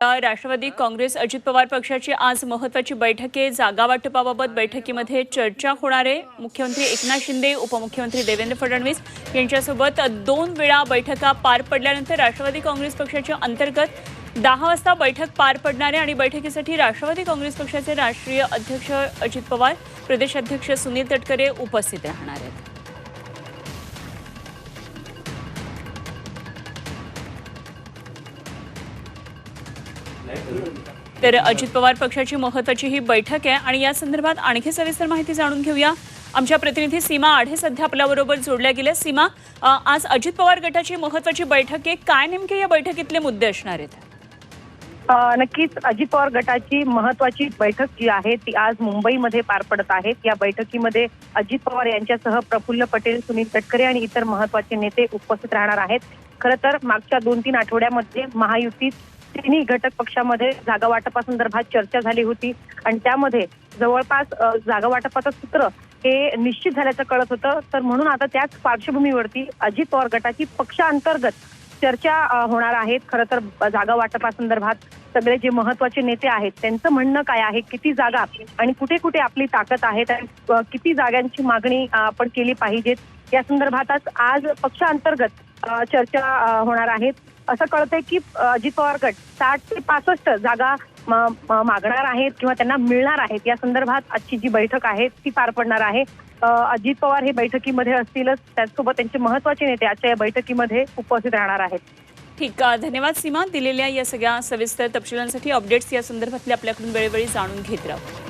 राष्ट्रवादी काँग्रेस अजित पवार पक्षाची आज महत्वाची बैठक आहे जागा वाटपाबाबत बैठकीमध्ये चर्चा होणार आहे. मुख्यमंत्री एकनाथ शिंदे उपमुख्यमंत्री देवेंद्र फडणवीस यांच्यासोबत दोन वेळा बैठका पार पडल्यानंतर राष्ट्रवादी काँग्रेस पक्षाच्या अंतर्गत दहा वाजता बैठक पार पडणार आहे आणि बैठकीसाठी राष्ट्रवादी काँग्रेस पक्षाचे राष्ट्रीय अध्यक्ष अजित पवार प्रदेशाध्यक्ष सुनील तटकरे उपस्थित राहणार आहेत. तर अजित पवार पक्षाची महत्वाची ही बैठक आहे आणि या संदर्भात आणखी सविस्तर माहिती जाणून घेऊया. आमच्या प्रतिनिधी सीमा आढे सध्या आपल्याबरोबर जोडल्या गेल्या. सीमा आज अजित पवार गटाची महत्वाची बैठक आहे. काय नेमके या बैठकीतले मुद्दे असणार आहेत? नक्कीच अजित पवार गटाची महत्वाची बैठक जी आहे ती आज मुंबईमध्ये पार पडत आहे. या बैठकीमध्ये अजित पवार यांच्यासह प्रफुल्ल पटेल सुनील तटकरे आणि इतर महत्त्वाचे नेते उपस्थित राहणार आहेत. खरं तर मागच्या दोन तीन आठवड्यामध्ये महायुतीत तिन्ही घटक पक्षामध्ये जागा वाटपासंदर्भात चर्चा झाली होती. आणि त्यामध्ये जवळपास जागा वाटपाचं सूत्र हे निश्चित झाल्याचं कळत होतं. तर म्हणून आता त्याच पार्श्वभूमीवरती अजित पवार गटाची पक्षांतर्गत चर्चा होणार आहेत. खरं तर जागा वाटपासंदर्भात सगळे जे महत्त्वाचे नेते आहेत त्यांचं म्हणणं काय आहे? किती जागा आणि कुठे कुठे आपली ताकद आहे? आणि किती जागांची मागणी आपण केली पाहिजेत? या संदर्भातच आज पक्षांतर्गत चर्चा होणार आहेत असं कळतंय की अजित पवार गट साठ ते पासष्ट जागा म- मागणार आहेत किंवा त्यांना मिळणार आहेत. या संदर्भात आजची जी बैठक आहे ती पार पडणार आहे. अजित पवार हे बैठकीमध्ये असतीलच. त्याचसोबत त्यांचे महत्त्वाचे नेते आजच्या या बैठकीमध्ये उपस्थित राहणार आहेत. ठीक धन्यवाद सीमा. दिलेल्या या सगळ्या सविस्तर तपशिलांसाठी अपडेट्स या संदर्भातले आपल्याकडून वेळोवेळी जाणून घेत राहू.